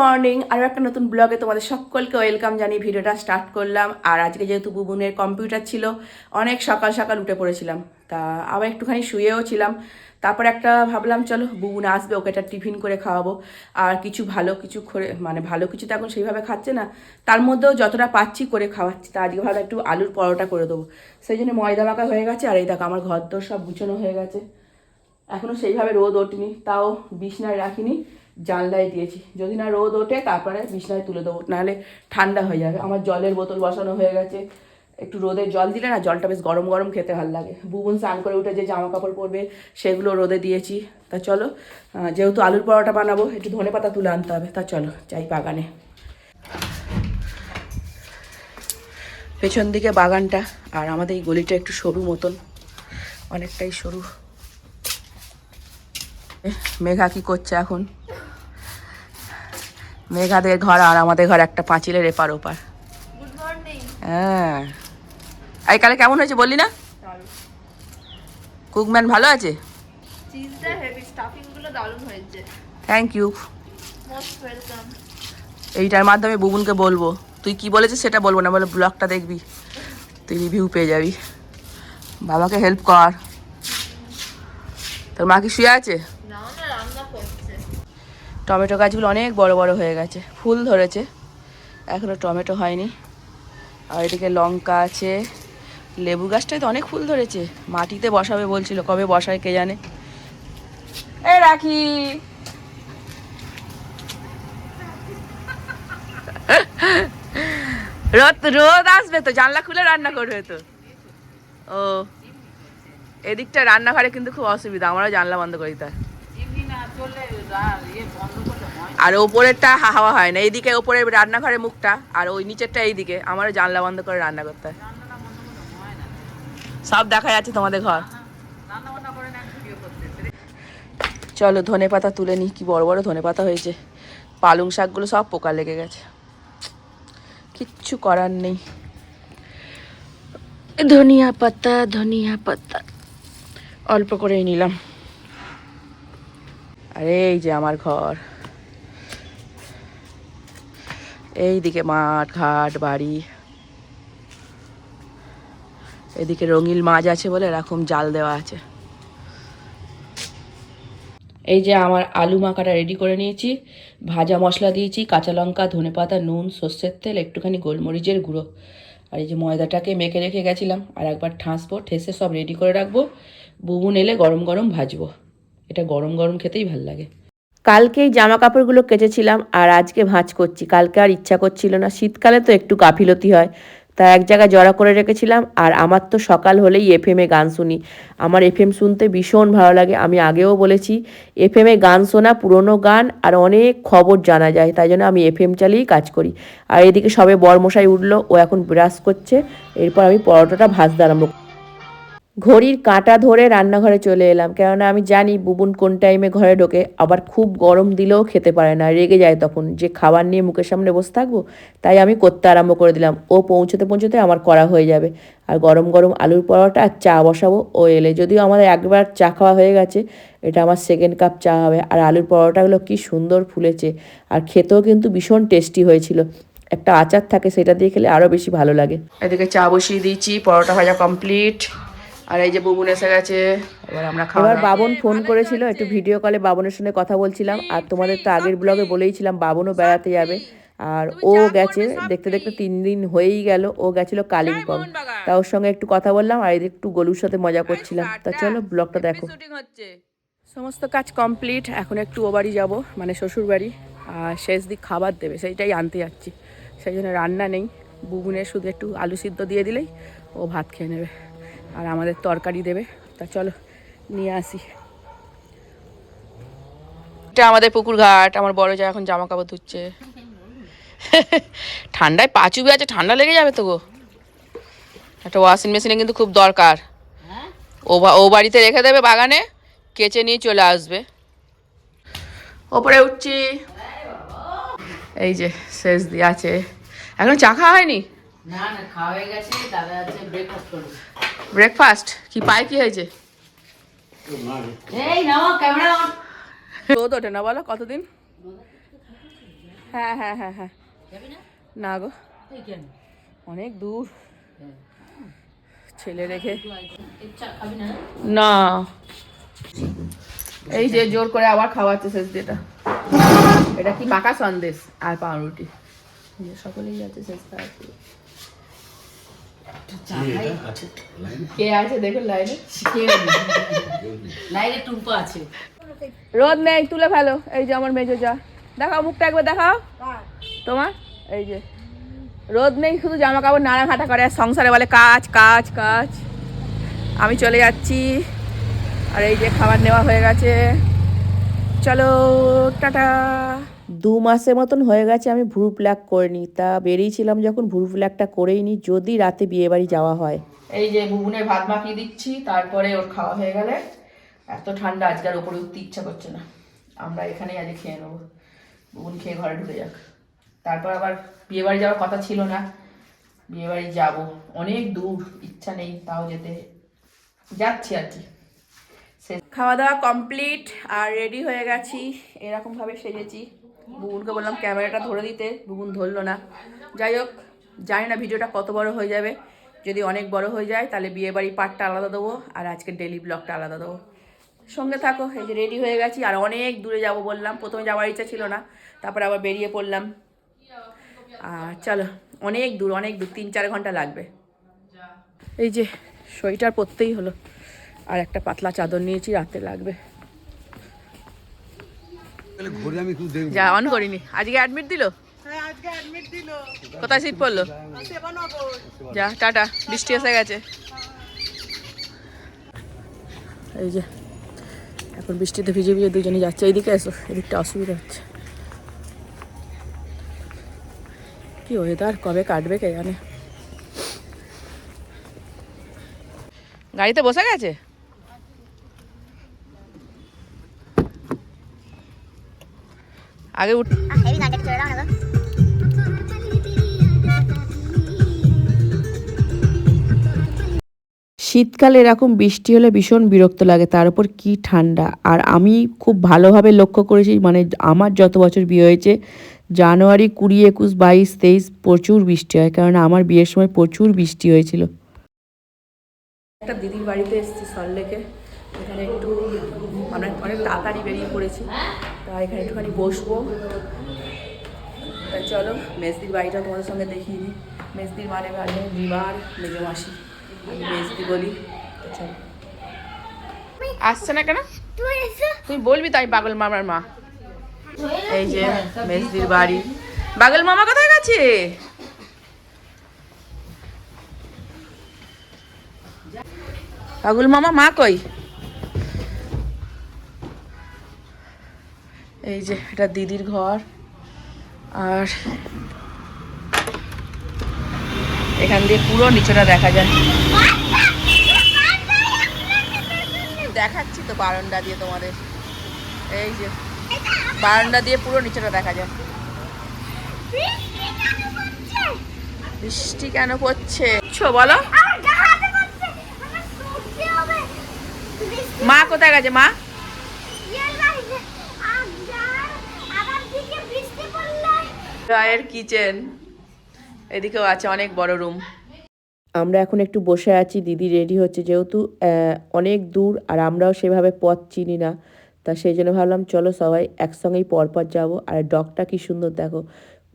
Morning আরও একটা নতুন ব্লগে তোমাদের সকলকে ওয়েলকাম জানিয়ে ভিডিওটা স্টার্ট করলাম। আর আজকে যেহেতু বুবুনের কম্পিউটার ছিল, অনেক সকাল সকাল উঠে পড়েছিলাম। তা আবার একটুখানি শুয়েও ছিলাম। তারপর একটা ভাবলাম, চলো বুবুন আসবে, ওকে একটা টিফিন করে খাওয়াবো। আর কিছু ভালো কিছু করে মানে ভালো কিছু তো এখন সেইভাবে খাচ্ছে না। তার মধ্যেও যতটা পাচ্ছি করে খাওয়াচ্ছি। তা আজকে ভাবলাম একটু আলুর পরোটা করে দেবো। সেই জন্য ময়দা মাখা হয়ে গেছে, আর এই দেখো আমার ঘর দোর সব গুছানো হয়ে গেছে। এখনও সেইভাবে রোদ ওঠেনি, তাও বিছনায় রাখিনি। জানলায় দিয়েছি। যদি না রোদ ওঠে, তারপরে বিছনায় তুলে দেবো। নাহলে ঠান্ডা হয়ে যাবে। আমার জলের বোতল বসানো হয়ে গেছে। একটু রোদে জল দিলে না জলটা বেশ গরম গরম খেতে ভালো লাগে। বুবুন স্নান করে উঠে যে জামা কাপড় পরবে, সেগুলো রোদে দিয়েছি। তা চলো যেহেতু আলুর পরোটা বানাবো, একটু ধনে পাতা তুলে আনতে হবে। তা চলো, যাই বাগানে। পেছন দিকে বাগানটা, আর আমাদের এই গলিটা একটু সরু মতন। অনেকটাই সরু। মেঘা কি করছে এখন? মেঘাদের ঘর আর আমাদের ঘর একটা পাঁচিলের এপার ওপার। হ্যাঁ। এই কালে কেমন হয়েছে বললি না? কুকম্যান ভালো আছে? থ্যাংক ইউ এইটার মাধ্যমে বুবুনকে বলব তুই কি বলেছিস সেটা বলব না বলে ব্লগটা দেখবি তুই রিভিউ পেয়ে যাবি। বাবাকে হেল্প কর। তোর মা কি শুয়ে আছে? টমেটো গাছগুলো অনেক বড় বড় হয়ে গেছে, ফুল ধরেছে, এখনও টমেটো হয়নি। আর এদিকে লঙ্কা আছে, লেবু গাছটায় তো অনেক ফুল ধরেছে, মাটিতে বসাবে বলছিল, কবে বসায় কে জানে। এ রাখি। রোদ রোদ আসবে তো, জানলা খুলে রান্না করবে তো। ও, এদিকটা রান্নাঘরে কিন্তু খুব অসুবিধা, আমরাও জানলা বন্ধ করি তার। আর ওপরেরটা হাওয়া হয় না। এইদিকে ওপরে রান্নাঘরের মুখটা আর ওই নিচেরটা এইদিকে। আমারও জানলা বন্ধ করে রান্না করতে হয়। সব দেখা যাচ্ছে তোমাদের ঘর। চলো ধনে পাতা তুলে নিই। কি বড় বড় ধনে পাতা হয়েছে। পালং শাকগুলো সব পোকা লেগে গেছে। কিচ্ছু করার নেই। ধনিয়া পাতা ধনিয়া পাতা। অল্প করেই নিলাম। আর, এই যে আমার ঘর। এইদিকে মাঠ, ঘাট, বাড়ি। এদিকে রঙিল মাছ আছে বলে এরকম জাল দেওয়া আছে। এই যে আমার আলু মাখাটা রেডি করে নিয়েছি। ভাজা মশলা দিয়েছি, কাঁচা লঙ্কা, ধনে পাতা, নুন, সর্ষের তেল, একটুখানি গোলমরিচের গুঁড়ো। আর এই যে ময়দাটাকে মেখে রেখে গেছিলাম, আর একবার ঠাঁসবো, ঠেসে সব রেডি করে রাখব। বুবুন এলে গরম গরম ভাজবো। এটা গরম গরম খেতেই ভালো লাগে। কালকেই জামা কাপড়গুলো কেচেছিলাম আর আজকে ভাঁজ করছি। কালকে আর ইচ্ছা করছিল না। শীতকালে তো একটু গাফিলতি হয়। তা এক জায়গায় জড়া করে রেখেছিলাম। আর আমার তো সকাল হলেই এফএমে গান শুনি। আমার এফএম শুনতে ভীষণ ভালো লাগে। আমি আগেও বলেছি এফএমে গান শোনা পুরনো গান আর অনেক খবর জানা যায়। তাই জন্য আমি এফএম চালিয়েই কাজ করি। আর এদিকে সবে বরমশাই উঠল। ও এখন ব্রাশ করছে। এরপর আমি পরোটাটা ভাজতে আরম্ভ ঘড়ির কাঁটা ধরে রান্নাঘরে চলে এলাম। কেননা আমি জানি বুবুন কোন টাইমে ঘরে ঢোকে, আবার খুব গরম দিলেও খেতে পারে না, রেগে যায় তখন। যে খাবার নিয়ে মুখের সামনে বসে থাকব, তাই আমি করতে আরম্ভ করে দিলাম। ও পৌঁছতে পৌঁছতে আমার করা হয়ে যাবে। আর গরম গরম আলুর পরোটা আর চা বসাবো, ও এলে। যদিও আমাদের একবার চা খাওয়া হয়ে গেছে, এটা আমার সেকেন্ড কাপ চা হবে। আর আলুর পরোটাগুলো কি সুন্দর ফুলেছে, আর খেতেও কিন্তু ভীষণ টেস্টি হয়েছিল। একটা আচার থাকে, সেটা দিয়ে খেলে আরও বেশি ভালো লাগে। এদিকে চা বসিয়ে দিয়েছি, পরোটা ভাজা কমপ্লিট আর এই যে বুবুন এসে গেছে এবার আমরা খাবার এবার বাবন ফোন করেছিল একটু ভিডিও কলে বাবনের সঙ্গে কথা বলছিলাম আর তোমাদের তো আগের ব্লগে বলেইছিলাম বাবনও বেড়াতে যাবে আর ও গেছে দেখতে দেখতে তিন দিন হয়েই গেল ও গেছিল কালিম্পং তা ওর সঙ্গে একটু কথা বললাম আর একটু গলুর সাথে মজা করছিলাম তা চলো ব্লগটা দেখো। সমস্ত কাজ কমপ্লিট এখন একটু ও বাড়ি যাব মানে শ্বশুর বাড়ি আর শেষ দিক খাবার দেবে সেইটাই আনতে যাচ্ছি সেই জন্য রান্না নেই বুবুনের শুধু একটু আলু সিদ্ধ দিয়ে দিলেই ও ভাত খেয়ে নেবে। আর আমাদের তরকারি দেবে। তা চলো, নিয়ে আসি। এটা আমাদের পুকুর ঘাট, আমার বড় যা এখন জামা কাপড় ধুচ্ছে। ঠান্ডায় পা চুবে আছে, ঠান্ডা লেগে যাবে তো গো। একটা ওয়াশিং মেশিনে কিন্তু খুব দরকার। ও ও বাড়িতে রেখে দেবে বাগানে, কেচে নিয়ে চলে আসবে। ওপরে উঠছি। এই যে, শেষ দিয়ে আছে। এখন চা হয়নি? না না খাওয়া হয়ে গেছে দাদা আছে ব্রেকফাস্ট করবে। ব্রেকফাস্ট কি পায় কি হয়েছে? এই নাও ক্যামেরা রোদ ওঠে না বলো কতদিন? হ্যাঁ হ্যাঁ হ্যাঁ হ্যাঁ। না? গো। অনেক দূর। ছেলে রেখে। না? এই যে জোর করে আবার খাওয়াচ্ছে শেষ যেটা এটা কি পাকা সন্দেশ আর পাউরুটি। সকলেই যাচ্ছে শেষ লাইনে কে আছে? দেখুন লাইনে। লাইনে টুম্পা আছে। রোদ নেই তুলে ফেলো। এই যে আমার মেজো যা। দেখাও মুখটা একবার দেখাও। তোমার? এই যে। রোদ নেই শুধু জামা কাপড় নাড়া ঘাটা করে। আর সংসারে বলে কাজ কাজ কাজ। আমি চলে যাচ্ছি। আর এই যে খাবার নেওয়া হয়ে গেছে। চলো টাটা। দু মাসের মতন হয়ে গেছে আমি ভুরু প্ল্যাক করিনি। তা বেরিয়েছিলাম যখন ভুরু প্ল্যাকটা করেই নি যদি রাতে বিয়ে বাড়ি যাওয়া হয়। এই যে বুবুনের ভাত মাখিয়ে দিচ্ছি তারপরে ওর খাওয়া হয়ে গেলে এত ঠান্ডা আজকাল ওপরে উঠতে ইচ্ছা করছে না। আমরা এখানেই আজকে খেয়ে নেব। বুবুন খেয়ে ঘরে ঢুকে যাক। তারপর আবার বিয়ে বাড়ি যাওয়ার কথা ছিল না। বিয়ে বাড়ি যাব অনেক দূর ইচ্ছা নেই তাও যেতে। যাচ্ছি আর কি। খাওয়া দাওয়া কমপ্লিট আর রেডি হয়ে গেছি। এরকমভাবে সেজেছি। বুবুনকে বললাম ক্যামেরাটা ধরে দিতে। বুবুন ধরলো না। যাই হোক, জানি না ভিডিওটা কত বড় হয়ে যাবে। যদি অনেক বড় হয়ে যায়, তাহলে বিয়ে বাড়ি পার্টটা আলাদা দেবো আর আজকে ডেলি ব্লগটা আলাদা দেবো। সঙ্গে থাকো, এই যে রেডি হয়ে গেছি। আর অনেক দূরে যাব বললাম। প্রথমে যাওয়ার ইচ্ছা ছিল না। তারপর আবার বেরিয়ে পড়লাম। আর চলো, অনেক দূর অনেক দূর, তিন চার ঘণ্টা লাগবে। এই যে সোয়েটার পরতেই হলো। আর একটা পাতলা চাদর নিয়েছি রাতে লাগবে। যা অন করিনি। আজকে অ্যাডমিট দিল? হ্যাঁ আজকে অ্যাডমিট দিল। কোথায় সিট পড়ল সেবানগর। যা টাটা বৃষ্টি এসে গেছে। এই যে এখন বৃষ্টিতে ভিজে ভিজে দুজনে যাচ্ছে। এইদিকে এসো এদিকটা অসুবিধা হচ্ছে। কি ওয়েদার কবে কাটবে কে জানে? গাড়িতে বসে গেছে? আগে উঠ। শীতকালে এরকম বৃষ্টি হলে ভীষণ বিরক্ত লাগে তার উপর কি ঠান্ডা? আর আমি খুব ভালোভাবে লক্ষ্য করেছি মানে আমার যত বছর বিয়ে হয়েছে জানুয়ারি কুড়ি একুশ বাইশ তেইশ প্রচুর বৃষ্টি হয় কারণ আমার বিয়ের সময় প্রচুর বৃষ্টি হয়েছিল। একটা দিদির বাড়িতে এসেছি সল্লেকে এখানে একটু আমরা অনেক তাড়াতাড়ি বেরিয়ে পড়েছি। তা এখানে একটুখানি বসবো। তা চলো, মেজদির বাড়িটা তোমাদের সঙ্গে দেখিয়ে দিই। মেজদির মানে বাড়ি বিবার মেজো মাসি। আমি মেজদি বলি চলো। আসছে না কেন? তুই বলবি তাই পাগল মামার মা। এই যে মেজদির বাড়ি। পাগল মামা কোথায় গেছে? পাগল মামা মা কই? এই যে এটা দিদির ঘর। আর এখান দিয়ে পুরো নিচেটা দেখা যায়। দেখাচ্ছি তো বারান্দা দিয়ে তোমাদের। এই যে বারান্দা দিয়ে পুরো নিচেটা দেখা যায়। বৃষ্টি কেন পড়ছে? বলো। মা কোথায় গেছে মা ইয়ের বাড়িতে আর যার আবার দিকে বৃষ্টি পড়লে রায়ের কিচেন। এদিকেও আছে অনেক বড় রুম। আমরা এখন একটু বসে আছি দিদি রেডি হচ্ছে যেহেতু অনেক দূর আর আমরাও সেভাবে পথ চিনি না। তা সেই জন্য ভাবলাম চলো সবাই একসঙ্গেই পরপর যাব। আর ডগটা কি সুন্দর দেখো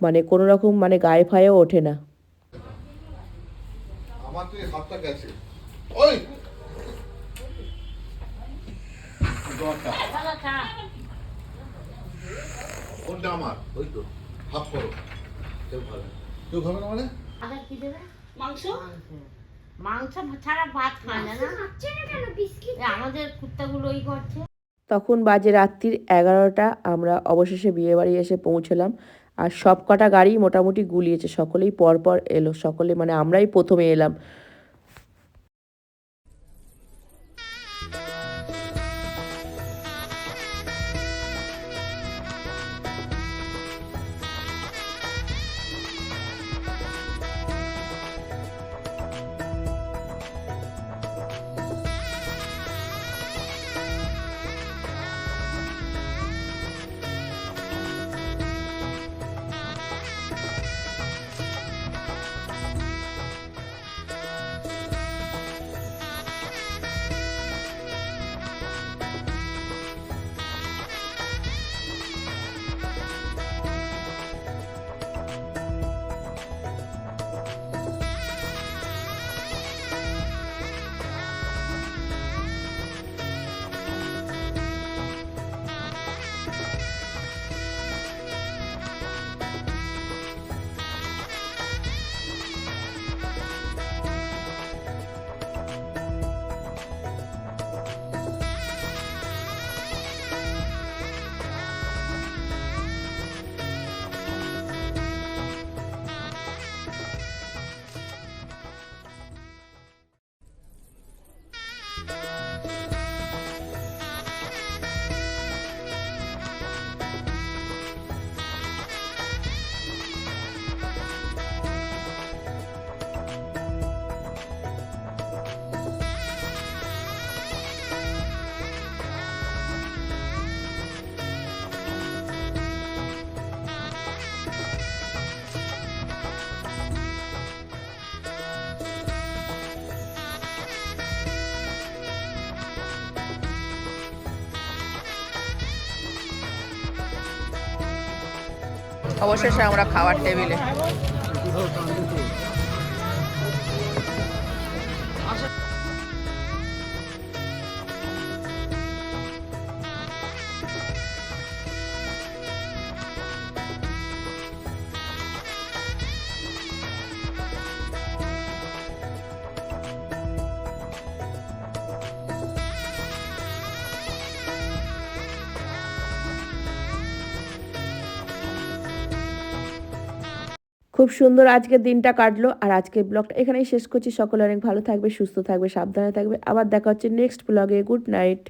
মানে কোনো রকম মানে গায়ে ফায়েও ওঠে না। আমার তো এই হাতটা গেছে। ওই! কোনটা আমার ওই তো। হাফ করো। কেউ ভালো কেউ খাবে না মানে? মাংস? মাংস ছাড়া ভাত খায় না না? খাচ্ছে না কেন? বিস্কিট আমাদের কুত্তাগুলো ওই করছে। তখন বাজে রাত্রির এগারোটা আমরা অবশেষে বিয়ে বাড়ি এসে পৌঁছলাম। আর সব কটা গাড়ি মোটামুটি গুলিয়েছে সকলেই পরপর এলো। সকলে মানে আমরাই প্রথমে এলাম। অবশেষে আমরা খাওয়ার টেবিলে। খুব সুন্দর আজকের দিনটা কাটলো আর আজকের ব্লগটা এখানেই শেষ করছি। সকলে অনেক ভালো থাকবে, সুস্থ থাকবে, সাবধানে থাকবে। আবার দেখা হচ্ছে নেক্সট ব্লগে গুড নাইট